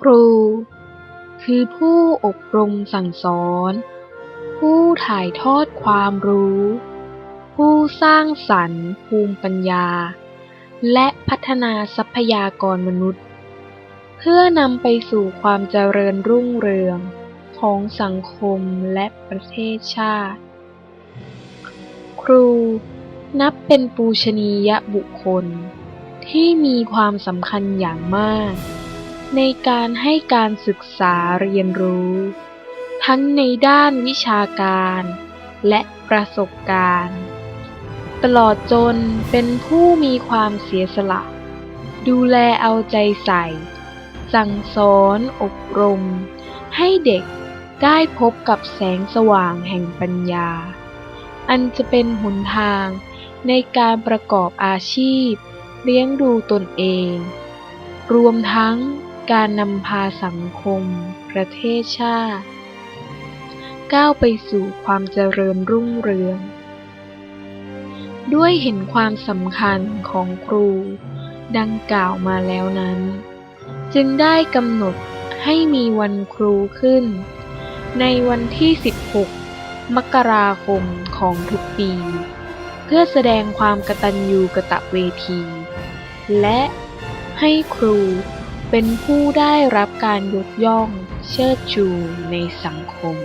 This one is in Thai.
ครู คือผู้อบรมสั่งสอน ผู้ถ่ายทอดความรู้ ผู้สร้างสรรค์ภูมิปัญญา และพัฒนาทรัพยากรมนุษย์ เพื่อนำไปสู่ความเจริญรุ่งเรืองของสังคมและประเทศชาติ ครูนับเป็นปูชนียบุคคล ที่มีความสำคัญอย่างมาก ในการให้การศึกษาเรียนรู้ ทั้งในด้านวิชาการ และประสบการณ์ ตลอดจนเป็นผู้มีความเสียสละ ดูแลเอาใจใส่ สั่งสอนอบรม ให้เด็กได้พบกับแสงสว่างแห่งปัญญา อันจะเป็นหนทางในการประกอบอาชีพ เลี้ยงดูตนเอง รวมทั้ง การนำพาสังคม ประเทศชาติ ก้าวไปสู่ความเจริญรุ่งเรือง ด้วยเห็นความสำคัญของครู ดังกล่าวมาแล้วนั้น จึงได้กำหนดให้มีวันครูขึ้น ในวันที่ 16 มกราคมของทุกปี เพื่อแสดงความกตัญญูกตะเวที และให้ครู เป็นผู้ได้รับการยกย่องเชิดชูในสังคม